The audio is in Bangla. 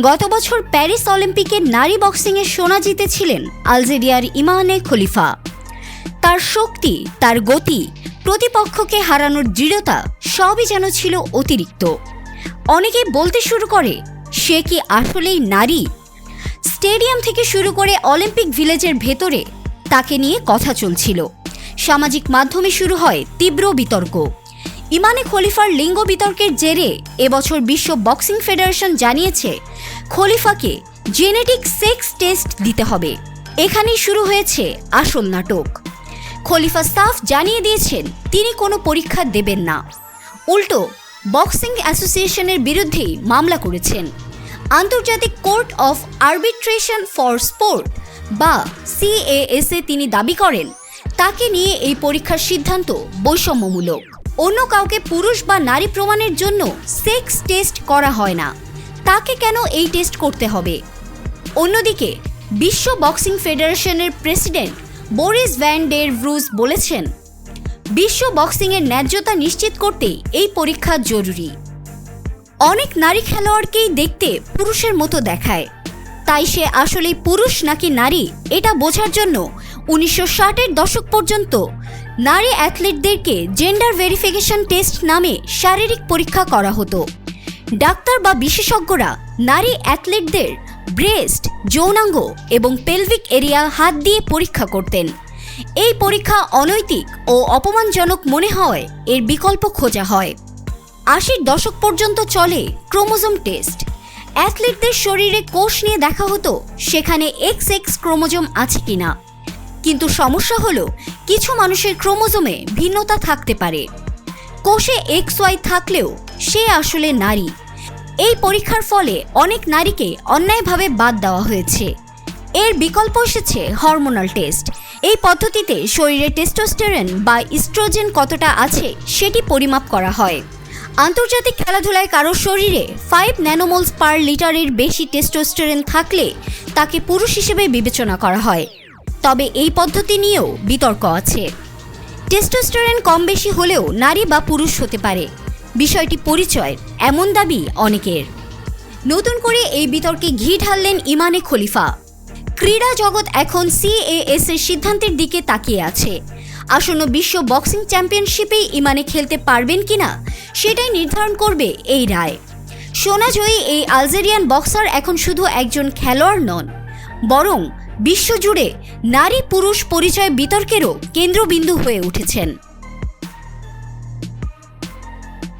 গত বছর প্যারিস অলিম্পিকে নারী বক্সিংয়ে সোনা জিতেছিলেন আলজেরিয়ার ইমানে খলিফা। তার শক্তি, তার গতি, প্রতিপক্ষকে হারানোর দৃঢ়তা সবই যেন ছিল অতিরিক্ত। অনেকেই বলতে শুরু করে, সে কি আসলেই নারী? স্টেডিয়াম থেকে শুরু করে অলিম্পিক ভিলেজের ভেতরে তাকে নিয়ে কথা চলছিল। সামাজিক মাধ্যমে শুরু হয় তীব্র বিতর্ক। ইমানে খলিফার লিঙ্গ বিতর্কের জেরে এবছর বিশ্ব বক্সিং ফেডারেশন জানিয়েছে, খলিফাকে জেনেটিক সেক্স টেস্ট দিতে হবে। এখানেই শুরু হয়েছে আসল নাটক। খলিফা সাফ জানিয়ে দিয়েছেন, তিনি কোনো পরীক্ষা দেবেন না। উল্টো, বক্সিং অ্যাসোসিয়েশনের বিরুদ্ধেই মামলা করেছেন। আন্তর্জাতিক court of arbitration for sport বা সিএএসএ তিনি দাবি করেন, তাকে নিয়ে এই পরীক্ষার সিদ্ধান্ত বৈষম্যমূলক। অন্য কাউকে পুরুষ বা নারী প্রমাণের জন্য সেক্স টেস্ট করা হয় না। তাকে কেন এই টেস্ট করতে হবে? অন্যদিকে, বিশ্ব বক্সিং ফেডারেশনের প্রেসিডেন্ট বোরিস ভ্যান ডের ভ্রুজ বলেছেন, বিশ্ব বক্সিংয়ের ন্যায্যতা নিশ্চিত করতেই এই পরীক্ষা জরুরি। অনেক নারী খেলোয়াড়কেই দেখতে পুরুষের মতো দেখায়। তাই সে আসলে পুরুষ নাকি নারী, এটা বোঝার জন্য উনিশশো ষাটের দশক পর্যন্ত নারী অ্যাথলিটদেরকে জেন্ডার ভেরিফিকেশন টেস্ট নামে শারীরিক পরীক্ষা করা হতো। ডাক্তার বা বিশেষজ্ঞরা নারী অ্যাথলিটদের ব্রেস্ট যৌনাঙ্গ এবং পেলভিক এরিয়া হাত দিয়ে পরীক্ষা করতেন। এই পরীক্ষা অনৈতিক ও অপমানজনক মনে হয়, এর বিকল্প খোঁজা হয়। আশির দশক পর্যন্ত চলে ক্রোমোজোম টেস্ট অ্যাথলিটদের শরীরে কোষ নিয়ে দেখা হতো, সেখানে এক্স এক্স ক্রোমোজোম আছে কিনা। কিন্তু সমস্যা হলো, কিছু মানুষের ক্রোমোজোমে ভিন্নতা থাকতে পারে। কোষে এক্স ওয়াই থাকলেও সে আসলে নারী। এই পরীক্ষার ফলে অনেক নারীকে অন্যায়ভাবে বাদ দেওয়া হয়েছে। এর বিকল্প এসেছে হরমোনাল টেস্ট। এই পদ্ধতিতে শরীরে টেস্টোস্টেরন বা ইস্ট্রোজেন কতটা আছে সেটি পরিমাপ করা হয়। আন্তর্জাতিক খেলাধুলায় কারোর শরীরে ফাইভ ন্যানোমোলস পার লিটারের বেশি টেস্টোস্টেরন থাকলে তাকে পুরুষ হিসেবে বিবেচনা করা হয়। তবে এই পদ্ধতি নিয়েও বিতর্ক আছে। টেস্টোস্টেরন কম বেশি হলেও নারী বা পুরুষ হতে পারে। বিষয়টি পরিচয় এমন দাবি অনেকের। নতুন করে এই বিতর্কে ঘি ঢাললেন ইমানে খলিফা। ক্রীড়া জগৎ এখন সিএএস এর সিদ্ধান্তের দিকে তাকিয়ে আছে। আসন্ন বিশ্ব বক্সিং চ্যাম্পিয়নশিপেই ইমানে খেলতে পারবেন কিনা, সেটাই নির্ধারণ করবে এই রায়। সোনাজয়ী এই আলজেরিয়ান বক্সার এখন শুধু একজন খেলোয়াড় নন। বরং বিশ্বজুড়ে নারী পুরুষ পরিচয় বিতর্কেরও কেন্দ্রবিন্দু হয়ে উঠেছেন।